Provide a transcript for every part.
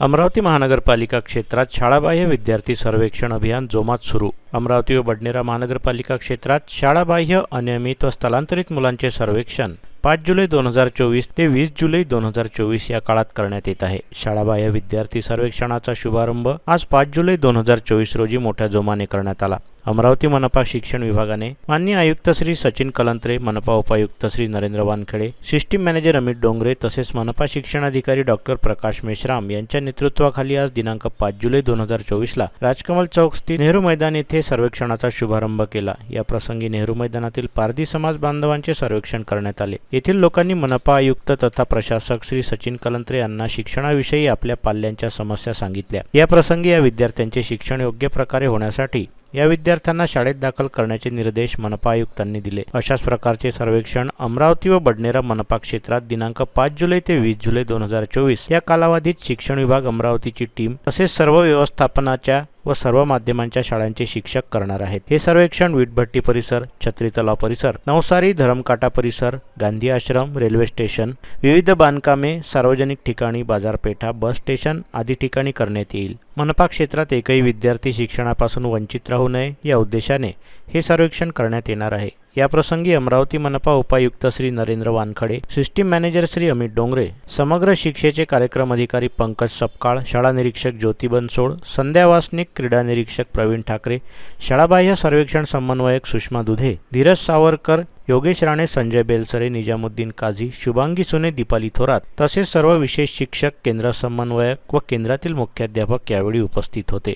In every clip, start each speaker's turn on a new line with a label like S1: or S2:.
S1: अमरावती महानगरपालिका क्षेत्रात शाळाबाह्य विद्यार्थी सर्वेक्षण अभियान जोमात सुरू. अमरावती व बडनेरा महानगरपालिका क्षेत्रात शाळाबाह्य अनियमित व स्थलांतरित मुलांचे सर्वेक्षण पाच जुलै दोन हजार चोवीस ते वीस जुलै दोन हजार चोवीस या काळात करण्यात येत आहे. शाळाबाह्य विद्यार्थी सर्वेक्षणाचा शुभारंभ आज पाच जुलै दोन हजार चोवीस रोजी मोठ्या जोमाने करण्यात आला. अमरावती मनपा शिक्षण विभागाने मान्य आयुक्त श्री सचिन कलंत्रे मनपा उपायुक्त श्री नरेंद्र वानखेडे सिस्टीम मॅनेजर अमित डोंगरे तसेच मनपा शिक्षणाधिकारी डॉक्टर प्रकाश मेश्राम यांच्या नेतृत्वाखाली आज दिनांक पाच जुलै दोन हजार चोवीसला राजकमल चौक स्थित नेहरू मैदान येथे सर्वेक्षणाचा शुभारंभ केला. या प्रसंगी नेहरू मैदानातील पारधी समाज बांधवांचे सर्वेक्षण करण्यात आले. येथील लोकांनी मनपा आयुक्त तथा प्रशासक श्री सचिन कलंत्रे यांना शिक्षणाविषयी आपल्या पाल्यांच्या समस्या सांगितल्या. या प्रसंगी या विद्यार्थ्यांचे शिक्षण योग्य प्रकारे होण्यासाठी या विद्यार्थ्यांना शाळेत दाखल करण्याचे निर्देश मनपा आयुक्तांनी दिले. अशाच प्रकारचे सर्वेक्षण अमरावती व बडनेरा मनपा क्षेत्रात दिनांक पाच जुलै ते वीस जुलै दोन हजार चोवीस या कालावधीत शिक्षण विभाग अमरावतीची टीम तसेच सर्व व्यवस्थापनाच्या व सर्व माध्यमांच्या शाळांचे शिक्षक करणार आहेत. हे सर्वेक्षण विटभट्टी परिसर छत्री तलाव परिसर नवसारी धरमकाटा परिसर गांधी आश्रम रेल्वे स्टेशन विविध बांधकामे सार्वजनिक ठिकाणी बाजारपेठा बस स्टेशन आदी ठिकाणी करण्यात येईल. मनपा क्षेत्रात एकही विद्यार्थी शिक्षणापासून वंचित राहू नये या उद्देशाने हे सर्वेक्षण करण्यात येणार आहे. याप्रसंगी अमरावती मनपा उपायुक्त श्री नरेंद्र वानखडे सिस्टीम मॅनेजर श्री अमित डोंगरे समग्र शिक्षेचे कार्यक्रम अधिकारी पंकज सपकाळ शाळा निरीक्षक ज्योती बनसोड संध्या वासनिक क्रीडा निरीक्षक प्रवीण ठाकरे शाळाबाह्य सर्वेक्षण समन्वयक सुषमा दुधे धीरज सावरकर योगेश राणे संजय बेलसरे निजामुद्दीन काझी शुभांगी सुने दीपाली थोरात तसेच सर्व विशेष शिक्षक केंद्र समन्वयक व केंद्रातील मुख्याध्यापक यावेळी उपस्थित होते.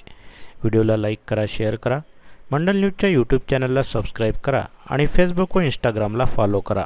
S1: व्हिडिओला लाईक करा शेअर करा. मंडल न्यूजच्या यूट्यूब चॅनलला सबस्क्राईब करा आणि फेसबुक व इंस्टाग्रामला फॉलो करा.